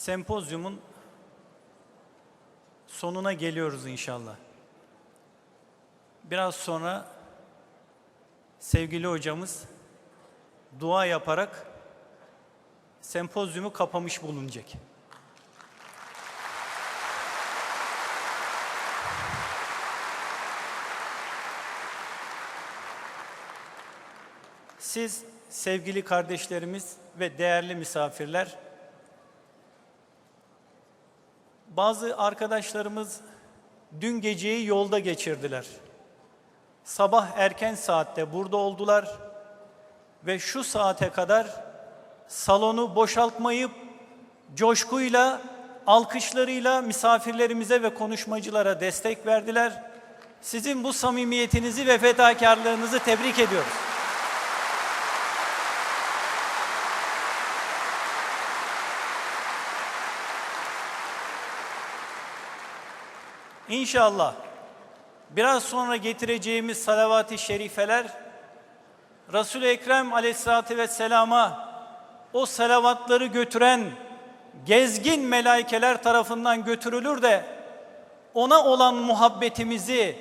sempozyumun sonuna geliyoruz inşallah. Biraz sonra sevgili hocamız dua yaparak sempozyumu kapamış bulunacak. Siz sevgili kardeşlerimiz ve değerli misafirler bazı arkadaşlarımız dün geceyi yolda geçirdiler. Sabah erken saatte burada oldular ve şu saate kadar salonu boşaltmayıp coşkuyla, alkışlarıyla misafirlerimize ve konuşmacılara destek verdiler. Sizin bu samimiyetinizi ve fedakarlığınızı tebrik ediyoruz. İnşallah biraz sonra getireceğimiz salavat-ı şerifeler Resul-i Ekrem aleyhissalatü vesselama o salavatları götüren gezgin melaikeler tarafından götürülür de ona olan muhabbetimizi,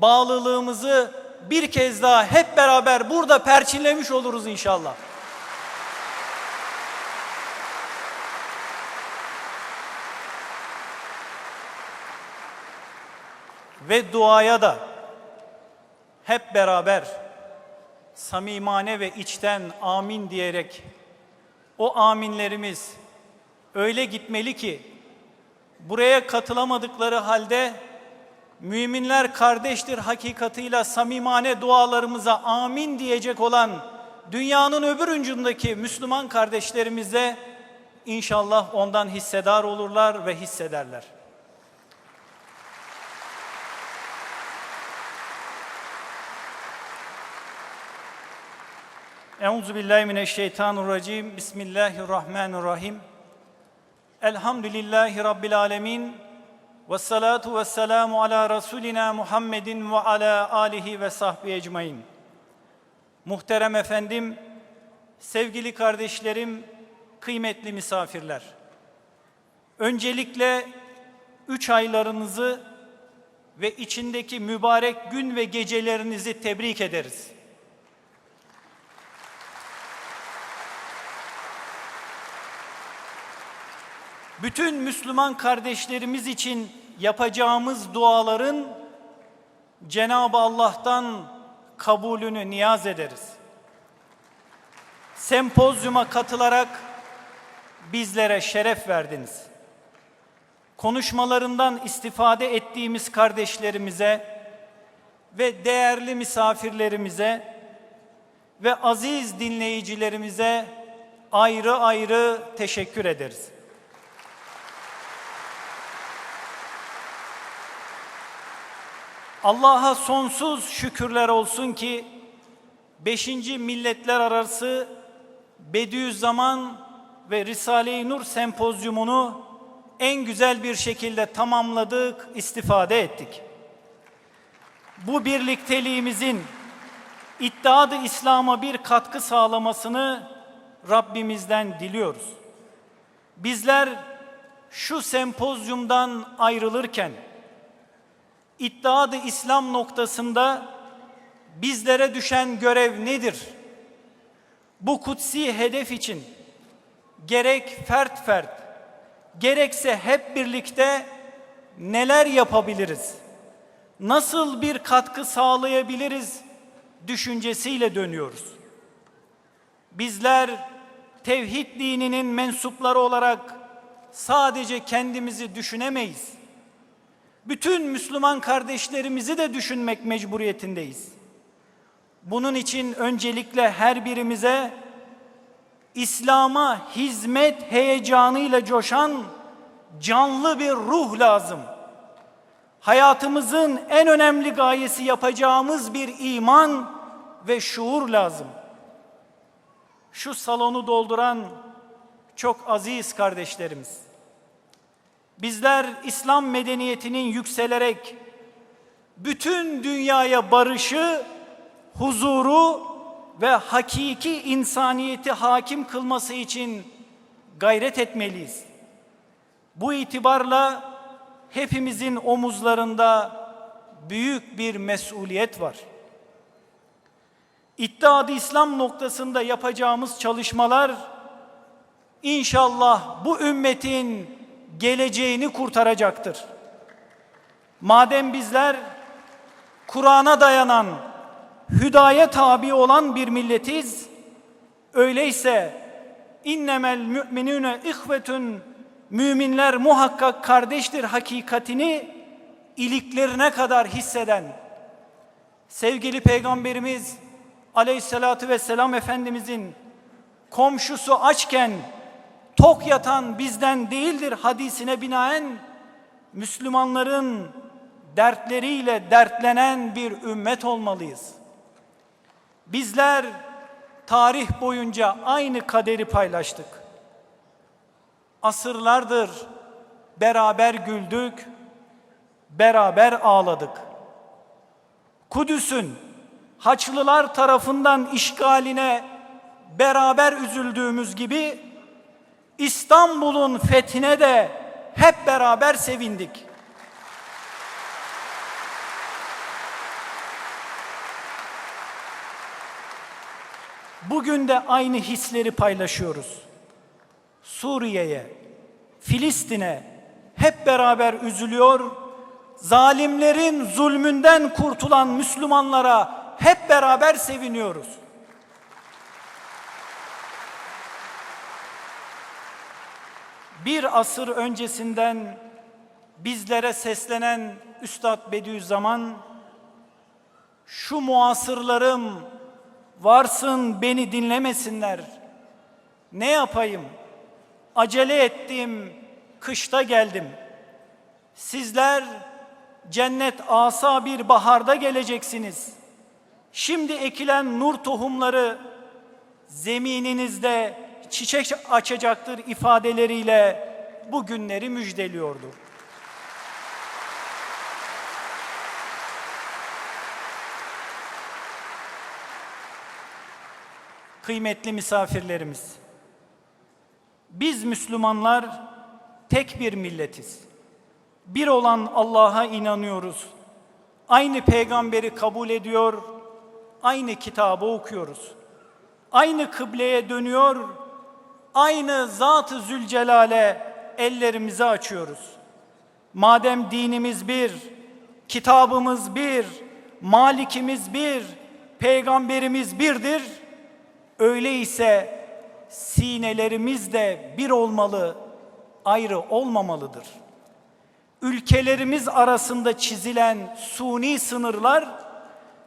bağlılığımızı bir kez daha hep beraber burada perçinlemiş oluruz inşallah. Ve duaya da hep beraber samimane ve içten amin diyerek o aminlerimiz öyle gitmeli ki buraya katılamadıkları halde müminler kardeştir hakikatıyla samimane dualarımıza amin diyecek olan dünyanın öbür ucundaki Müslüman kardeşlerimize inşallah ondan hissedar olurlar ve hissederler. Euzu billahi mineşşeytanirracim. Bismillahirrahmanirrahim. Elhamdülillahi rabbil alamin. Ves salatu vesselamu ala rasulina Muhammedin ve ala alihi ve sahbihi ecmaîn. Muhterem efendim, sevgili kardeşlerim, kıymetli misafirler. Öncelikle üç aylarınızı ve içindeki mübarek gün ve gecelerinizi tebrik ederiz. Bütün Müslüman kardeşlerimiz için yapacağımız duaların Cenab-ı Allah'tan kabulünü niyaz ederiz. Sempozyuma katılarak bizlere şeref verdiniz. Konuşmalarından istifade ettiğimiz kardeşlerimize ve değerli misafirlerimize ve aziz dinleyicilerimize ayrı ayrı teşekkür ederiz. Allah'a sonsuz şükürler olsun ki 5. Milletler Arası Bediüzzaman ve Risale-i Nur sempozyumunu en güzel bir şekilde tamamladık, istifade ettik. Bu birlikteliğimizin iddiadı İslam'a bir katkı sağlamasını Rabbimizden diliyoruz. Bizler şu sempozyumdan ayrılırken İddiadı İslam noktasında bizlere düşen görev nedir? Bu kutsi hedef için gerek fert fert, gerekse hep birlikte neler yapabiliriz? Nasıl bir katkı sağlayabiliriz düşüncesiyle dönüyoruz. Bizler tevhid dininin mensupları olarak sadece kendimizi düşünemeyiz bütün Müslüman kardeşlerimizi de düşünmek mecburiyetindeyiz. Bunun için öncelikle her birimize İslam'a hizmet heyecanıyla coşan canlı bir ruh lazım. Hayatımızın en önemli gayesi yapacağımız bir iman ve şuur lazım. Şu salonu dolduran çok aziz kardeşlerimiz Bizler İslam medeniyetinin yükselerek bütün dünyaya barışı, huzuru ve hakiki insaniyeti hakim kılması için gayret etmeliyiz. Bu itibarla hepimizin omuzlarında büyük bir mesuliyet var. İttihadı İslam noktasında yapacağımız çalışmalar inşallah bu ümmetin geleceğini kurtaracaktır. Madem bizler Kur'an'a dayanan, hüdaya tabi olan bir milletiz, öyleyse innemel müminüne ihvetun müminler muhakkak kardeştir hakikatini iliklerine kadar hisseden sevgili peygamberimiz aleyhissalatü vesselam efendimizin komşusu açken tok yatan bizden değildir hadisine binaen Müslümanların dertleriyle dertlenen bir ümmet olmalıyız. Bizler tarih boyunca aynı kaderi paylaştık. Asırlardır beraber güldük, beraber ağladık. Kudüs'ün Haçlılar tarafından işgaline beraber üzüldüğümüz gibi İstanbul'un fethine de hep beraber sevindik. Bugün de aynı hisleri paylaşıyoruz. Suriye'ye, Filistin'e hep beraber üzülüyor. Zalimlerin zulmünden kurtulan Müslümanlara hep beraber seviniyoruz. Bir asır öncesinden bizlere seslenen Üstad Bediüzzaman şu muasırlarım varsın beni dinlemesinler. Ne yapayım? Acele ettim, kışta geldim. Sizler cennet asa bir baharda geleceksiniz. Şimdi ekilen nur tohumları zemininizde çiçek açacaktır ifadeleriyle bu günleri müjdeliyordu. Kıymetli misafirlerimiz, biz Müslümanlar tek bir milletiz. Bir olan Allah'a inanıyoruz. Aynı peygamberi kabul ediyor, aynı kitabı okuyoruz. Aynı kıbleye dönüyor, aynı Zat-ı Zülcelal'e ellerimizi açıyoruz. Madem dinimiz bir, kitabımız bir, malikimiz bir, peygamberimiz birdir, öyleyse sinelerimiz de bir olmalı, ayrı olmamalıdır. Ülkelerimiz arasında çizilen suni sınırlar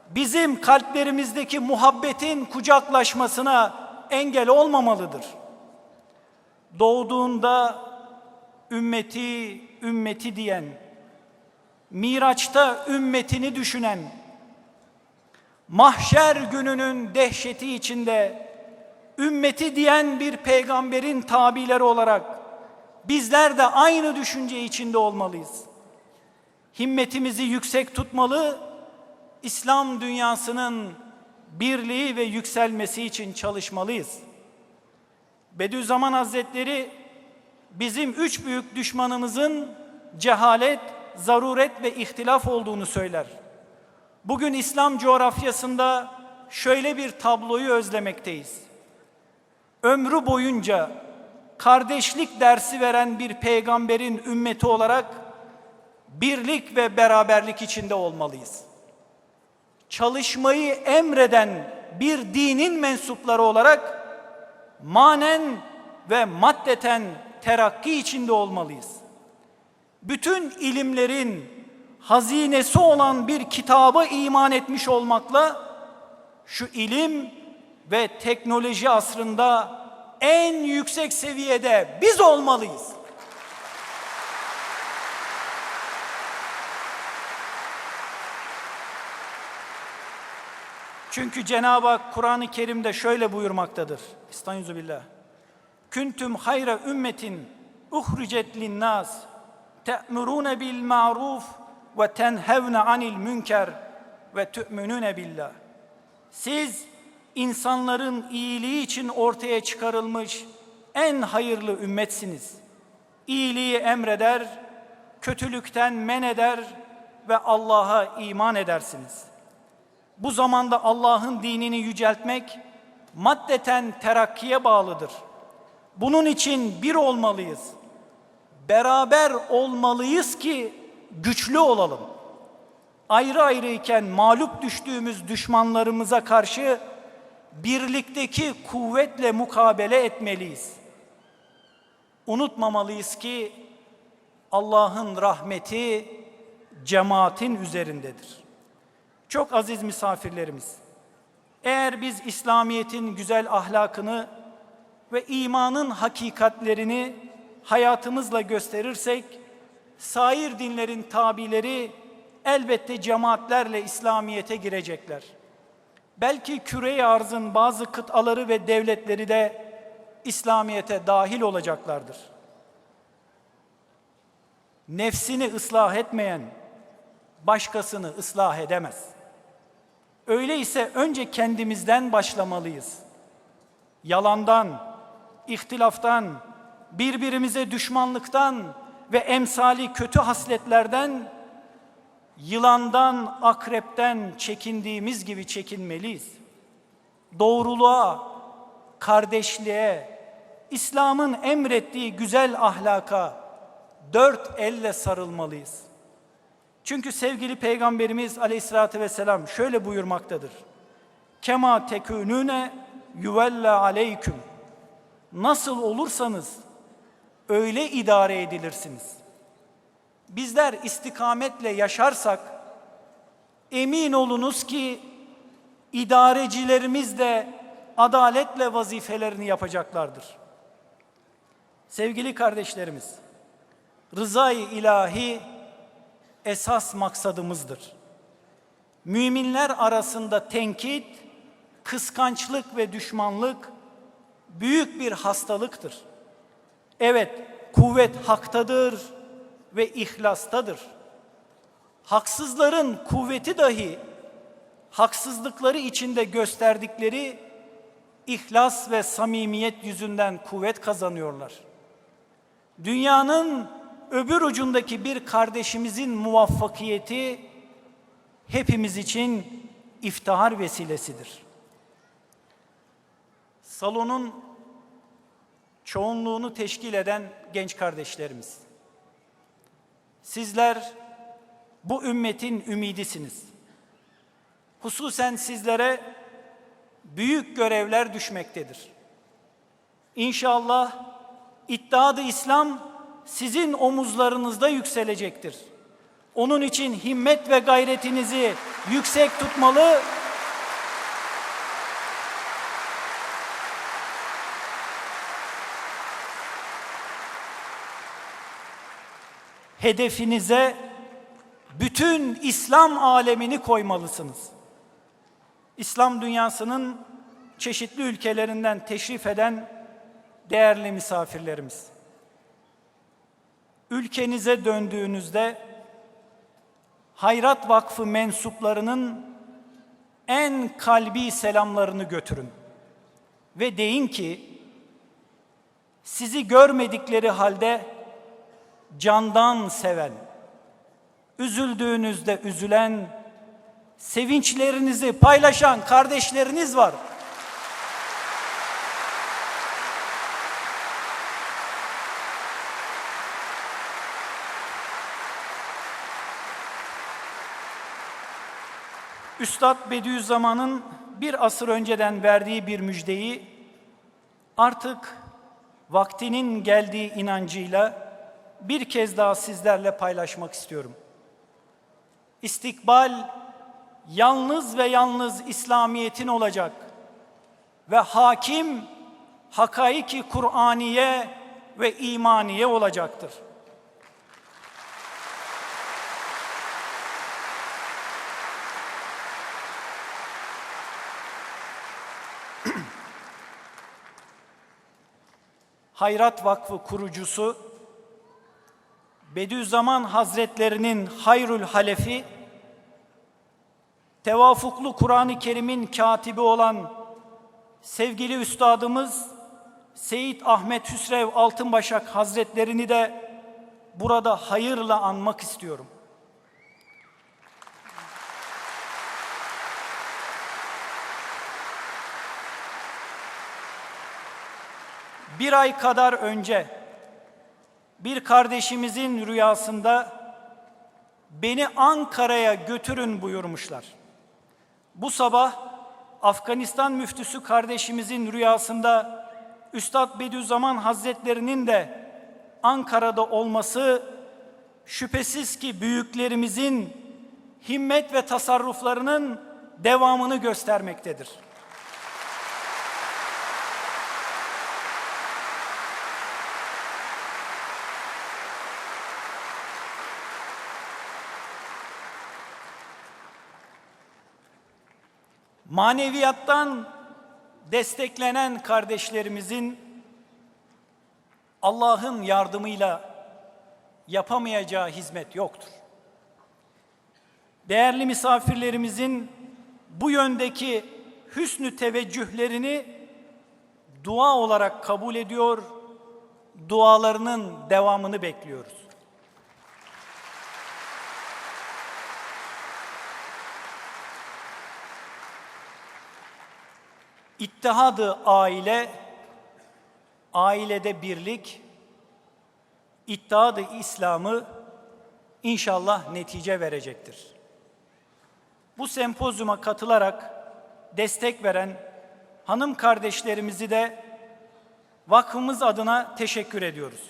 bizim kalplerimizdeki muhabbetin kucaklaşmasına engel olmamalıdır. Doğduğunda ümmeti, ümmeti diyen, Miraç'ta ümmetini düşünen, mahşer gününün dehşeti içinde ümmeti diyen bir peygamberin tabileri olarak bizler de aynı düşünce içinde olmalıyız. Himmetimizi yüksek tutmalı, İslam dünyasının birliği ve yükselmesi için çalışmalıyız. Bediüzzaman Hazretleri bizim üç büyük düşmanımızın cehalet, zaruret ve ihtilaf olduğunu söyler. Bugün İslam coğrafyasında şöyle bir tabloyu özlemekteyiz. Ömrü boyunca kardeşlik dersi veren bir peygamberin ümmeti olarak birlik ve beraberlik içinde olmalıyız. Çalışmayı emreden bir dinin mensupları olarak manen ve maddeten terakki içinde olmalıyız. Bütün ilimlerin hazinesi olan bir kitabı iman etmiş olmakla şu ilim ve teknoloji asrında en yüksek seviyede biz olmalıyız. Çünkü Cenab-ı Hak Kur'an-ı Kerim'de şöyle buyurmaktadır. Estaizu billah. Küntüm hayra ümmetin uhricet linnas te'murune bil ma'ruf ve tenhevne anil münker ve tu'minune billah. Siz insanların iyiliği için ortaya çıkarılmış en hayırlı ümmetsiniz. iyiliği emreder, kötülükten men eder ve Allah'a iman edersiniz. Bu zamanda Allah'ın dinini yüceltmek maddeten terakkiye bağlıdır. Bunun için bir olmalıyız. Beraber olmalıyız ki güçlü olalım. Ayrı ayrı iken mağlup düştüğümüz düşmanlarımıza karşı birlikteki kuvvetle mukabele etmeliyiz. Unutmamalıyız ki Allah'ın rahmeti cemaatin üzerindedir. Çok aziz misafirlerimiz, eğer biz İslamiyet'in güzel ahlakını ve imanın hakikatlerini hayatımızla gösterirsek, sair dinlerin tabileri elbette cemaatlerle İslamiyet'e girecekler. Belki küre arzın bazı kıtaları ve devletleri de İslamiyet'e dahil olacaklardır. Nefsini ıslah etmeyen başkasını ıslah edemez. Öyleyse önce kendimizden başlamalıyız. Yalandan, ihtilaftan, birbirimize düşmanlıktan ve emsali kötü hasletlerden, yılandan, akrepten çekindiğimiz gibi çekinmeliyiz. Doğruluğa, kardeşliğe, İslam'ın emrettiği güzel ahlaka dört elle sarılmalıyız. Çünkü sevgili Peygamberimiz aleyhissalatü vesselam şöyle buyurmaktadır. Kema tekününe yuvella aleyküm. Nasıl olursanız öyle idare edilirsiniz. Bizler istikametle yaşarsak emin olunuz ki idarecilerimiz de adaletle vazifelerini yapacaklardır. Sevgili kardeşlerimiz, rızayı ilahi esas maksadımızdır. Müminler arasında tenkit, kıskançlık ve düşmanlık büyük bir hastalıktır. Evet, kuvvet haktadır ve ihlastadır. Haksızların kuvveti dahi haksızlıkları içinde gösterdikleri ihlas ve samimiyet yüzünden kuvvet kazanıyorlar. Dünyanın öbür ucundaki bir kardeşimizin muvaffakiyeti hepimiz için iftihar vesilesidir. Salonun çoğunluğunu teşkil eden genç kardeşlerimiz. Sizler bu ümmetin ümidisiniz. Hususen sizlere büyük görevler düşmektedir. İnşallah iddiadı İslam sizin omuzlarınızda yükselecektir. Onun için himmet ve gayretinizi yüksek tutmalı hedefinize bütün İslam alemini koymalısınız. İslam dünyasının çeşitli ülkelerinden teşrif eden değerli misafirlerimiz. Ülkenize döndüğünüzde Hayrat Vakfı mensuplarının en kalbi selamlarını götürün ve deyin ki sizi görmedikleri halde candan seven, üzüldüğünüzde üzülen, sevinçlerinizi paylaşan kardeşleriniz var. Üstad Bediüzzaman'ın bir asır önceden verdiği bir müjdeyi artık vaktinin geldiği inancıyla bir kez daha sizlerle paylaşmak istiyorum. İstikbal yalnız ve yalnız İslamiyet'in olacak ve hakim hakaiki Kur'aniye ve imaniye olacaktır. Hayrat Vakfı kurucusu Bediüzzaman Hazretlerinin Hayrül Halefi tevafuklu Kur'an-ı Kerim'in katibi olan sevgili üstadımız Seyit Ahmet Hüsrev Altınbaşak Hazretlerini de burada hayırla anmak istiyorum. Bir ay kadar önce bir kardeşimizin rüyasında beni Ankara'ya götürün buyurmuşlar. Bu sabah Afganistan müftüsü kardeşimizin rüyasında Üstad Bediüzzaman Hazretlerinin de Ankara'da olması şüphesiz ki büyüklerimizin himmet ve tasarruflarının devamını göstermektedir. Maneviyattan desteklenen kardeşlerimizin Allah'ın yardımıyla yapamayacağı hizmet yoktur. Değerli misafirlerimizin bu yöndeki hüsnü teveccühlerini dua olarak kabul ediyor, dualarının devamını bekliyoruz. İttihadı aile, ailede birlik, İttihadı İslam'ı inşallah netice verecektir. Bu sempozyuma katılarak destek veren hanım kardeşlerimizi de vakfımız adına teşekkür ediyoruz.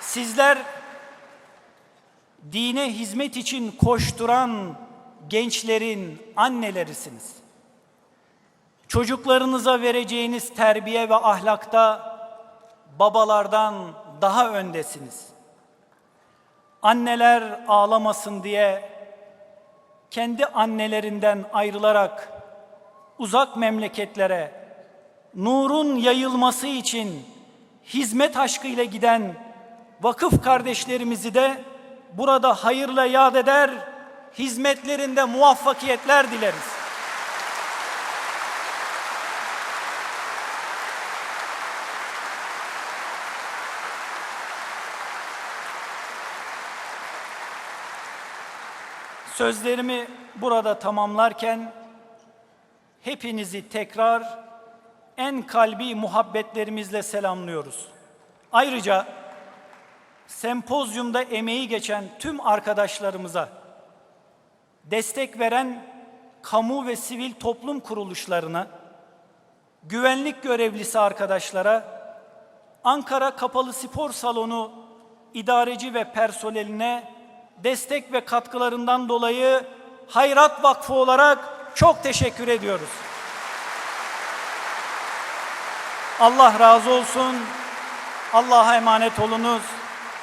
Sizler dine hizmet için koşturan gençlerin annelerisiniz. Çocuklarınıza vereceğiniz terbiye ve ahlakta babalardan daha öndesiniz. Anneler ağlamasın diye kendi annelerinden ayrılarak uzak memleketlere nurun yayılması için hizmet aşkıyla giden vakıf kardeşlerimizi de burada hayırla yad eder, hizmetlerinde muvaffakiyetler dileriz. Sözlerimi burada tamamlarken hepinizi tekrar en kalbi muhabbetlerimizle selamlıyoruz. Ayrıca sempozyumda emeği geçen tüm arkadaşlarımıza, destek veren kamu ve sivil toplum kuruluşlarına, güvenlik görevlisi arkadaşlara, Ankara Kapalı Spor Salonu idareci ve personeline destek ve katkılarından dolayı Hayrat Vakfı olarak çok teşekkür ediyoruz. Allah razı olsun. Allah'a emanet olunuz.